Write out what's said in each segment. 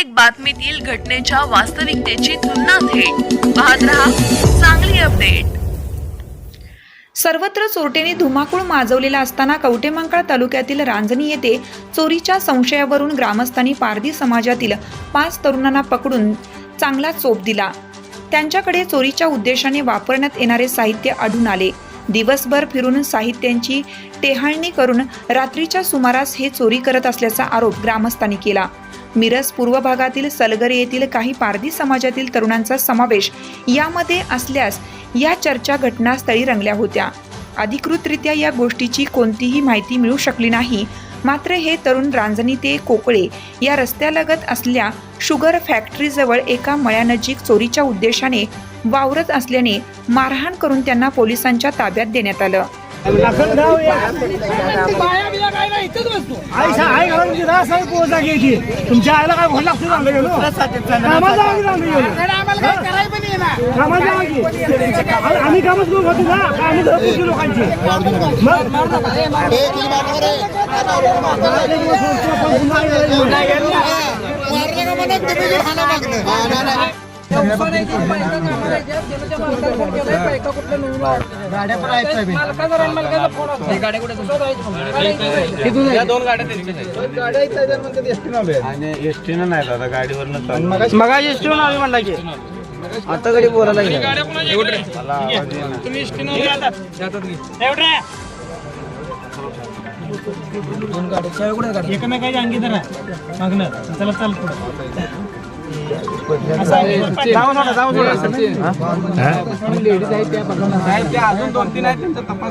प्रत्येक बातमीतील घटनेच्या वास्तविकतेची तुलना थेट. पाहत रहा चांगली अपडेट. सर्वत्र चोरटेने धुमाकूळ माजवलेला असताना कवटेमंकाळ तालुक्यातील रांजणी येथे चोरीच्या संशयावरून ग्रामस्थांनी पारधी समाजातील पाच तरुणांना पकडून चांगला चोप दिला. त्यांच्याकडे चोरीच्या उद्देशाने वापरण्यात येणारे साहित्य आढळून आले. दिवसभर फिरून साहित्यांची टेहाळणी करून रात्रीच्या सुमारास हे चोरी करत असल्याचा आरोप ग्रामस्थांनी केला. मिरज पूर्व भागातील सलगरे येथील काही पारधी समाजातील तरुणांचा समावेश यामध्ये असल्यास या चर्चा घटनास्थळी रंगल्या होत्या. अधिकृतरित्या या गोष्टीची कोणतीही माहिती मिळू शकली नाही. मात्र हे तरुण रांजणी ते कोकळे या रस्त्यालगत असलेल्या शुगर फॅक्टरीजवळ एका मळ्यानजीक चोरीच्या उद्देशाने वावरत असल्याने मारहाण करून त्यांना पोलिसांच्या ताब्यात देण्यात आलं. घ्यायची तुमच्या आईला काय कामाला जावं की आम्ही कामच करून होतो ना का आम्ही घर पुढची लोकांची मग आणि एसटीनं नाही दादा गाडीवरनं चालू. मग एसटी आम्ही म्हणला की आता कधी बोलायला. एकमेकाच्या अंगी तर मागणं. चला चाल जाऊ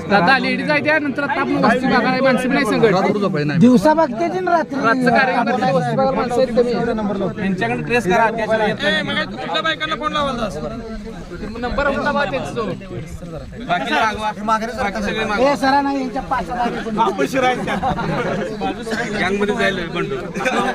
दादा लेडीज आहे त्यानंतर आपण दिवसा बघते त्यांच्याकडे ट्रेस करा कुठल्या बायकांना फोन लावायचा नंबर बा त्यांचा. बाकी. सरा नाही यांच्या पाच गँगमध्ये जायला बंडू.